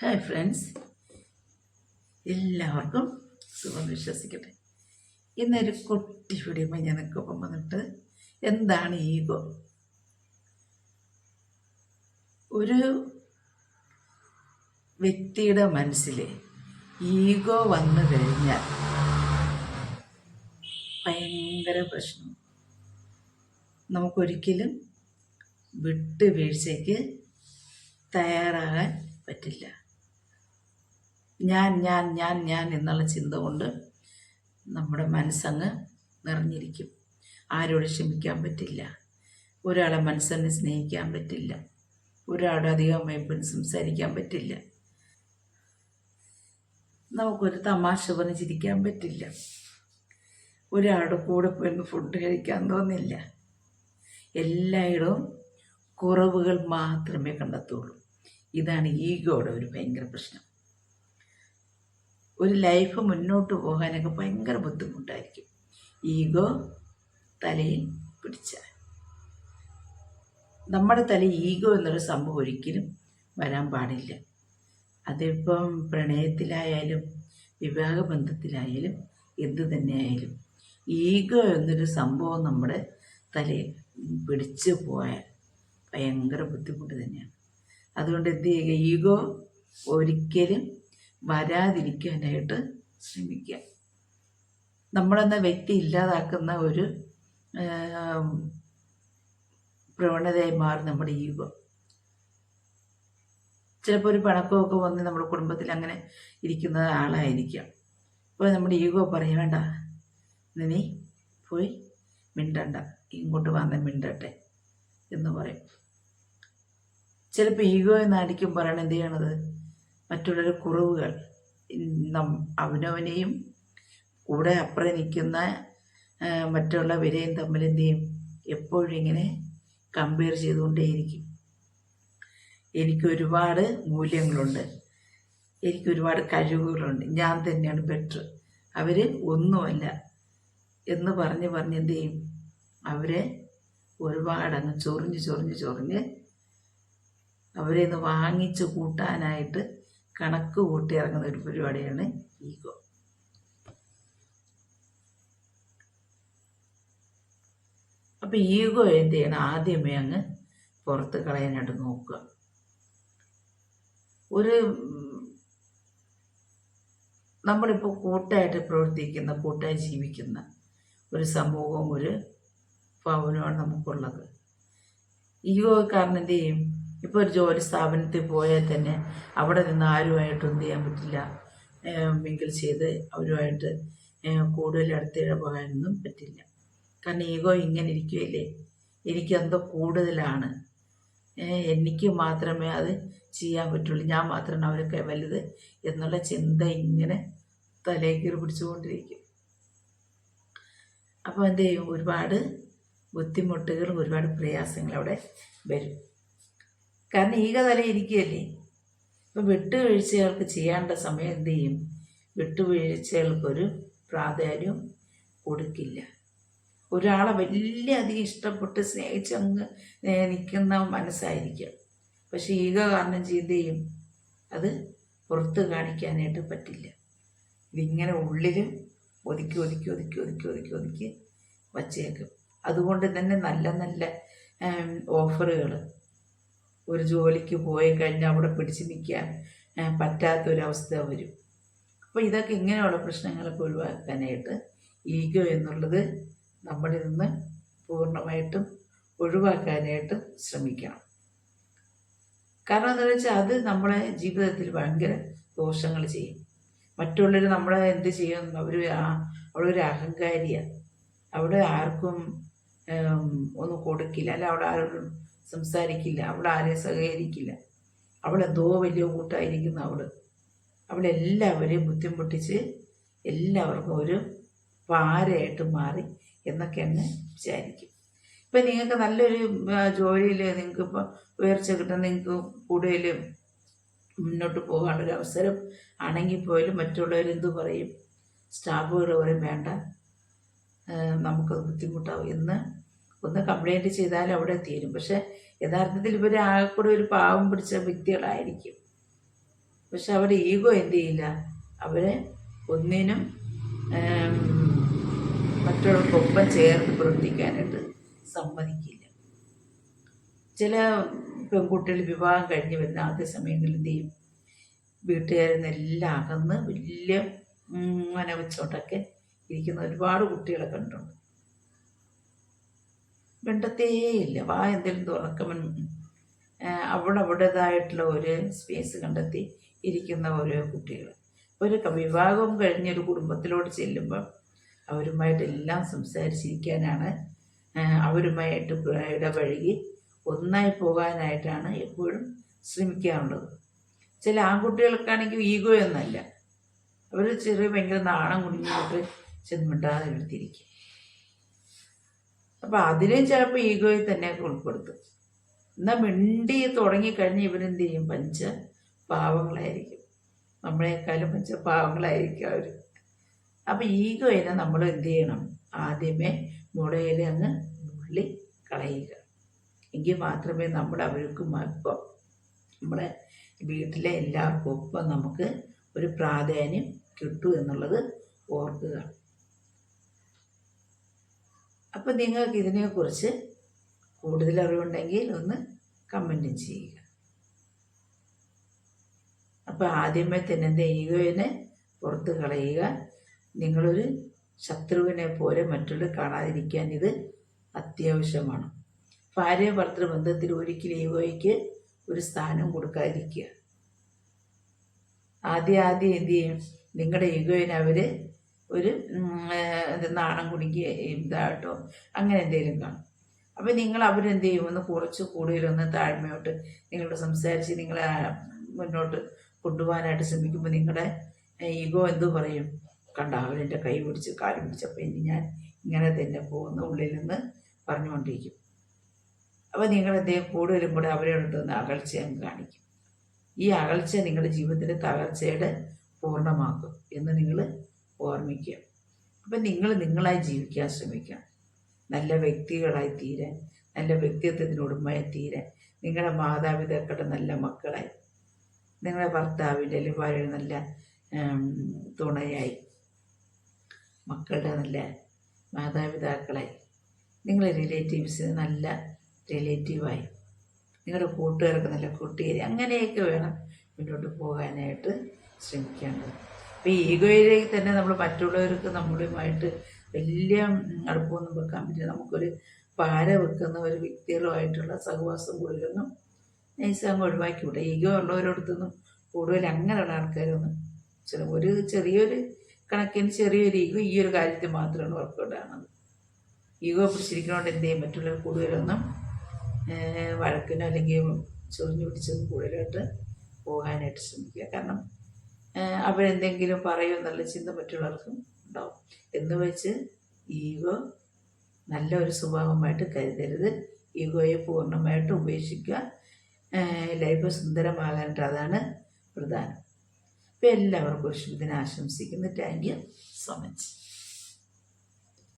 Hi friends. എല്ലാവർക്കും സുഖം വിശ്വസിക്കട്ടെ. ഇന്നൊരു കുട്ടി വീഡിയോ നിൽക്കൊപ്പം വന്നിട്ട് എന്താണ് ഈഗോ? ഒരു വ്യക്തിയുടെ മനസ്സിൽ ഈഗോ വന്നു കഴിഞ്ഞാൽ ഭയങ്കര പ്രശ്നം നമുക്കൊരിക്കലും വിട്ടുവീഴ്ചയ്ക്ക് തയ്യാറാകാൻ പറ്റില്ല. ഞാൻ ഞാൻ ഞാൻ ഞാൻ എന്നുള്ള ചിന്ത കൊണ്ട് നമ്മുടെ മനസ്സങ്ങ് നിറഞ്ഞിരിക്കും. ആരോട് ക്ഷമിക്കാൻ പറ്റില്ല. ഒരാളെ മനസ്സിനെ സ്നേഹിക്കാൻ പറ്റില്ല. ഒരാളുടെ അധികം എപ്പോഴും സംസാരിക്കാൻ പറ്റില്ല. നമുക്കൊരു തമാശ പറഞ്ഞ് ചിരിക്കാൻ പറ്റില്ല. ഒരാളുടെ കൂടെ പോയി ഫുഡ് കഴിക്കാൻ തോന്നില്ല. എല്ലായിടവും കുറവുകൾ മാത്രമേ കണ്ടെത്തുള്ളൂ. ഇതാണ് ഈഗോയുടെ ഒരു ഭയങ്കര പ്രശ്നം. ഒരു ലൈഫ് മുന്നോട്ട് പോകാനൊക്കെ ഭയങ്കര ബുദ്ധിമുട്ടായിരിക്കും. ഈഗോ തലയിൽ പിടിച്ച നമ്മുടെ തലയിൽ ഈഗോ എന്നൊരു സംഭവം ഒരിക്കലും വരാൻ പാടില്ല. അതിപ്പം പ്രണയത്തിലായാലും വിവാഹബന്ധത്തിലായാലും എന്തു തന്നെയായാലും ഈഗോ എന്നൊരു സംഭവം നമ്മുടെ തലയിൽ പിടിച്ചു പോയാൽ ഭയങ്കര ബുദ്ധിമുട്ട് തന്നെയാണ്. അതുകൊണ്ട് എന്ത് ചെയ്യുക? ഈഗോ ഒരിക്കലും വരാതിരിക്കാനായിട്ട് ശ്രമിക്കുക. നമ്മളെന്ന വ്യക്തി ഇല്ലാതാക്കുന്ന ഒരു പ്രവണതയായി മാറും നമ്മുടെ ഈഗോ. ചിലപ്പോൾ ഒരു പണക്കമൊക്കെ വന്ന് നമ്മുടെ കുടുംബത്തിൽ അങ്ങനെ ഇരിക്കുന്ന ആളായിരിക്കാം. അപ്പോൾ നമ്മുടെ ഈഗോ പറയും വേണ്ട നീ പോയി മിണ്ടണ്ട ഇങ്ങോട്ട് വന്ന് മിണ്ടട്ടെ എന്ന് പറയും. ചിലപ്പോൾ ഈഗോ എന്നായിരിക്കും പറയണത് എന്ത് ചെയ്യണത്? മറ്റുള്ളവരുടെ കുറവുകൾ. അവനവനെയും കൂടെ അപ്പുറം നിൽക്കുന്ന മറ്റുള്ളവരെയും തമ്മിൽ എന്ത് ചെയ്യും? എപ്പോഴും ഇങ്ങനെ കമ്പയർ ചെയ്തുകൊണ്ടേയിരിക്കും. എനിക്ക് ഒരുപാട് മൂല്യങ്ങളുണ്ട്. എനിക്ക് ഒരുപാട് കഴിവുകളുണ്ട്. ഞാൻ തന്നെയാണ് ബെറ്റർ അവർ ഒന്നുമല്ല എന്ന് പറഞ്ഞ് പറഞ്ഞ് എന്ത് ചെയ്യും? അവരെ ഒരുപാട് അങ്ങ് ചൊറിഞ്ഞ് ചൊറിഞ്ഞ് ചൊറിഞ്ഞ് അവരെ ഒന്ന് വാങ്ങിച്ച് കൂട്ടാനായിട്ട് കണക്ക് കൂട്ടി ഇറങ്ങുന്ന ഒരു പരിപാടിയാണ് ഈഗോ. അപ്പം ഈഗോ എന്ത് ചെയ്യണം? ആദ്യമേ അങ്ങ് പുറത്ത് കളയാനായിട്ട് നോക്കുക. ഒരു നമ്മളിപ്പോൾ കൂട്ടായിട്ട് പ്രവർത്തിക്കുന്ന കൂട്ടായി ജീവിക്കുന്ന ഒരു സമൂഹവും ഒരു ഭവനമാണ് നമുക്കുള്ളത്. ഈഗോ കാരണം എന്ത് ചെയ്യും? ഇപ്പോൾ ഒരു ജോലി സ്ഥാപനത്തിൽ പോയാൽ തന്നെ അവിടെ നിന്ന് ആരുമായിട്ടും എന്ത് ചെയ്യാൻ പറ്റില്ല. മിങ്കിൾ ചെയ്ത് അവരുമായിട്ട് കൂടുതൽ അടുത്തിടപോകാനൊന്നും പറ്റില്ല. കാരണം ഈഗോ ഇങ്ങനെ ഇരിക്കുകയല്ലേ എനിക്കെന്തോ കൂടുതലാണ്. എനിക്ക് മാത്രമേ അത് ചെയ്യാൻ പറ്റുള്ളൂ. ഞാൻ മാത്രമാണ് അവരൊക്കെ വലുത് എന്നുള്ള ചിന്ത ഇങ്ങനെ തലേക്കീർ പിടിച്ചുകൊണ്ടിരിക്കും. അപ്പോൾ എന്ത് ചെയ്യും? ഒരുപാട് ബുദ്ധിമുട്ടുകളും ഒരുപാട് പ്രയാസങ്ങൾ അവിടെ വരും. കാരണം ഈ കഥ ഇരിക്കുകയല്ലേ? ഇപ്പം വിട്ടുവീഴ്ചകൾക്ക് ചെയ്യേണ്ട സമയം എന്ത് ചെയ്യും? വിട്ടുവീഴ്ചകൾക്കൊരു പ്രാധാന്യം കൊടുക്കില്ല. ഒരാളെ വലിയ അധികം ഇഷ്ടപ്പെട്ട് സ്നേഹിച്ച് അങ്ങ് നിൽക്കുന്ന മനസ്സായിരിക്കും. പക്ഷെ ഈഗ കാരണം ചെയ്ത് ചെയ്യും? അത് പുറത്ത് കാണിക്കാനായിട്ട് പറ്റില്ല. ഇതിങ്ങനെ ഉള്ളിൽ ഒതുക്കി ഒതുക്കി ഒതുക്കി ഒതുക്കി ഒതുക്കി ഒതുക്കി വച്ചേക്കും. അതുകൊണ്ട് തന്നെ നല്ല നല്ല ഓഫറുകൾ ഒരു ജോലിക്ക് പോയി കഴിഞ്ഞാൽ അവിടെ പിടിച്ചു നിൽക്കാൻ പറ്റാത്തൊരവസ്ഥ വരും. അപ്പോൾ ഇതൊക്കെ ഇങ്ങനെയുള്ള പ്രശ്നങ്ങളൊക്കെ ഒഴിവാക്കാനായിട്ട് ഈഗോ എന്നുള്ളത് നമ്മളിൽ നിന്ന് പൂർണമായിട്ടും ഒഴിവാക്കാനായിട്ട് ശ്രമിക്കണം. കാരണം എന്താണെന്ന് വെച്ചാൽ അത് നമ്മളെ ജീവിതത്തിൽ ഭയങ്കര ദോഷങ്ങൾ ചെയ്യും. മറ്റുള്ളവർ നമ്മളെ എന്ത് ചെയ്യും? അവർ അവളൊരു അഹങ്കാരിയാണ് അവിടെ ആർക്കും ഒന്നും കൊടുക്കില്ല. അല്ല അവിടെ ആരോടും സംസാരിക്കില്ല. അവൾ ആരെ സഹകരിക്കില്ല. അവൾ എന്തോ വലിയ കൂട്ടായിരിക്കുന്നു അവൾ. അവളെല്ലാവരെയും ബുദ്ധിമുട്ടിച്ച് എല്ലാവർക്കും ഒരു പാരയായിട്ട് മാറി എന്നൊക്കെ അങ്ങ് വിചാരിക്കും. ഇപ്പം നിങ്ങൾക്ക് നല്ലൊരു ജോലിയിൽ നിങ്ങൾക്ക് ഇപ്പോൾ ഉയർച്ച കിട്ടുന്ന നിങ്ങൾക്ക് കൂടുതൽ മുന്നോട്ട് പോകാനുള്ളൊരു അവസരം ആണെങ്കിൽ പോലും മറ്റുള്ളവരെന്ത് പറയും? സ്റ്റാഫുകൾ പറയും വേണ്ട നമുക്കത് ബുദ്ധിമുട്ടാവും എന്ന് ഒന്ന് കംപ്ലൈന്റ് ചെയ്താൽ അവിടെ തീരും. പക്ഷെ യഥാർത്ഥത്തിൽ ഇവർ ആകെക്കൂടെ ഒരു പാവം പിടിച്ച വ്യക്തികളായിരിക്കും. പക്ഷെ അവരുടെ ഈഗോ എന്ത് ചെയ്യില്ല? അവരെ ഒന്നിനും മറ്റുള്ളവർക്കൊപ്പം ചേർന്ന് പ്രവർത്തിക്കാനായിട്ട് സമ്മതിക്കില്ല. ചില പെൺകുട്ടികൾ വിവാഹം കഴിഞ്ഞ് വരുന്ന ആദ്യ സമയങ്ങളിൽ എന്ത് ചെയ്യും? വീട്ടുകാരിൽ നിന്നെല്ലാം അകന്ന് വലിയ മനവച്ചോട്ടൊക്കെ ഇരിക്കുന്ന ഒരുപാട് കുട്ടികളെ കണ്ടിട്ടുണ്ട്. മിണ്ടത്തേയില്ല വാ എന്തെങ്കിലും തുറക്കുമ്പം അവിടെ അവിടേതായിട്ടുള്ള ഒരു സ്പേസ് കണ്ടെത്തി ഇരിക്കുന്ന ഓരോ കുട്ടികൾ. ഒരു വിവാഹം കഴിഞ്ഞൊരു കുടുംബത്തിലോട്ട് ചെല്ലുമ്പോൾ അവരുമായിട്ടെല്ലാം സംസാരിച്ചിരിക്കാനാണ് അവരുമായിട്ട് ഇടപഴകി ഒന്നായി പോകാനായിട്ടാണ് എപ്പോഴും ശ്രമിക്കാറുള്ളത്. ചില ആൺകുട്ടികൾക്കാണെങ്കിൽ ഈഗോ എന്നല്ല അവർ ചെറിയ ഭയങ്കര നാണം കുടുങ്ങിയിട്ട് ചെന്ന് മിണ്ടാതെ എടുത്തിരിക്കും അപ്പം അതിലും ചിലപ്പോൾ ഈഗോയിൽ തന്നെ ഉൾപ്പെടുത്തും. എന്നാൽ മിണ്ടി തുടങ്ങിക്കഴിഞ്ഞ് ഇവരെന്ത് ചെയ്യും? പഞ്ച പാവങ്ങളായിരിക്കും. നമ്മളെക്കാളും പഞ്ച പാവങ്ങളായിരിക്കും അവർ അപ്പം ഈഗോയിനെ നമ്മൾ എന്ത് ചെയ്യണം? ആദ്യമേ മുളയിൽ അങ്ങ് നുള്ളി കളയുക. എങ്കിൽ മാത്രമേ നമ്മൾ അവർക്കും ഒപ്പം നമ്മുടെ വീട്ടിലെ എല്ലാവർക്കും ഒപ്പം നമുക്ക് ഒരു പ്രാധാന്യം കിട്ടൂ എന്നുള്ളത് ഓർക്കുക. അപ്പം നിങ്ങൾക്ക് ഇതിനെക്കുറിച്ച് കൂടുതൽ അറിവുണ്ടെങ്കിൽ ഒന്ന് കമന്റും ചെയ്യുക. അപ്പോൾ ആദ്യമേ തന്നെ എന്റെ ഈഗോയിനെ പുറത്ത് കളയുക. നിങ്ങളൊരു ശത്രുവിനെ പോലെ മറ്റുള്ളവർ കാണാതിരിക്കാൻ ഇത് അത്യാവശ്യമാണ്. ഭാര്യ ഭർത്തൃ ബന്ധത്തിൽ ഒരിക്കലും ഈഗോയ്ക്ക് ഒരു സ്ഥാനം കൊടുക്കാതിരിക്കുക. ആദ്യം ആദ്യം എന്ത് ചെയ്യും? നിങ്ങളുടെ ഈഗോയിനെ അവർ ഒരു നാണം കുടുങ്ങി ഇതായിട്ടോ അങ്ങനെ എന്തെങ്കിലും കാണും. അപ്പം നിങ്ങൾ അവരെന്ത് ചെയ്യും? ഒന്ന് കുറച്ച് കൂടുതലൊന്ന് താഴ്മയോട്ട് നിങ്ങളോട് സംസാരിച്ച് നിങ്ങളെ മുന്നോട്ട് കൊണ്ടുപോകാനായിട്ട് ശ്രമിക്കുമ്പോൾ നിങ്ങളുടെ ഈഗോ എന്തു പറയും. കണ്ട അവരെന്റെ കൈ പിടിച്ച് കാൽ പിടിച്ചപ്പോൾ ഇനി ഞാൻ ഇങ്ങനെ തന്നെ പോകുന്ന ഉള്ളിൽ നിന്ന് പറഞ്ഞുകൊണ്ടിരിക്കും. അപ്പോൾ നിങ്ങൾ എന്തെങ്കിലും കൂടുതലും കൂടെ അവരെ അടുത്തുനിന്ന് അകൽച്ച അങ്ങ് കാണിക്കും. ഈ അകൽച്ച നിങ്ങളുടെ ജീവിതത്തിന്റെ തകർച്ചയുടെ പൂർണമാക്കും എന്ന് നിങ്ങൾ ഓർമ്മിക്കുക. അപ്പം നിങ്ങൾ നിങ്ങളായി ജീവിക്കാൻ ശ്രമിക്കുക. നല്ല വ്യക്തികളായി തീരാൻ നല്ല വ്യക്തിത്വത്തിന് ഉടമയായി തീരാൻ നിങ്ങളുടെ മാതാപിതാക്കളുടെ നല്ല മക്കളായി. നിങ്ങളുടെ ഭർത്താവിന്റെ അല്ലെങ്കിൽ ഭാര്യയുടെ നല്ല തുണയായി. മക്കളുടെ നല്ല മാതാപിതാക്കളായി. നിങ്ങളെ റിലേറ്റീവ്സിന് നല്ല റിലേറ്റീവായി നിങ്ങളുടെ കൂട്ടുകാർക്ക് നല്ല കൂട്ടുകാരി അങ്ങനെയൊക്കെ വേണം മുന്നോട്ട് പോകാനായിട്ട് ശ്രമിക്കേണ്ടത്. അപ്പോൾ ഈഗോയിലേക്ക് തന്നെ നമ്മൾ മറ്റുള്ളവർക്ക് നമ്മളുമായിട്ട് വലിയ അടുപ്പമൊന്നും വെക്കാൻ പറ്റില്ല. നമുക്കൊരു പാര വെക്കുന്ന ഒരു വ്യക്തികളുമായിട്ടുള്ള സഹവാസം കൂടുതലൊന്നും നൈസ് അങ്ങ് ഒഴിവാക്കി വിടുക ഈഗോ ഉള്ളവരോടത്തൊന്നും കൂടുതൽ അങ്ങനെയുള്ള ആൾക്കാരൊന്നും ചില ഒരു ചെറിയൊരു കണക്കിന് ചെറിയൊരു ഈഗോ ഈ ഒരു കാര്യത്തിൽ മാത്രമാണ് വർക്കൗട്ട് ആണത് ഈഗോ പിടിച്ചിരിക്കുന്നതുകൊണ്ട് എന്ത് ചെയ്യും മറ്റുള്ളവർ കൂടുതലൊന്നും വഴക്കിനോ അല്ലെങ്കിൽ ചൊറിഞ്ഞു പിടിച്ചൊന്നും കൂടുതലായിട്ട് പോകാനായിട്ട് ശ്രമിക്കുക. കാരണം അവരെന്തെങ്കിലും പറയും എന്നുള്ള ചിന്ത മറ്റുള്ളവർക്കും ഉണ്ടാവും. എന്ന് വെച്ച് ഈഗോ നല്ല ഒരു സ്വഭാവമായിട്ട് കരുതരുത്. ഈഗോയെ പൂർണമായിട്ട് ഉപേക്ഷിക്കുക. ലൈഫ് സുന്ദരമാകാനായിട്ട് അതാണ് പ്രധാനം. അപ്പോൾ എല്ലാവർക്കും ശുഭദിനം ആശംസിക്കുന്നു. Thank you so much.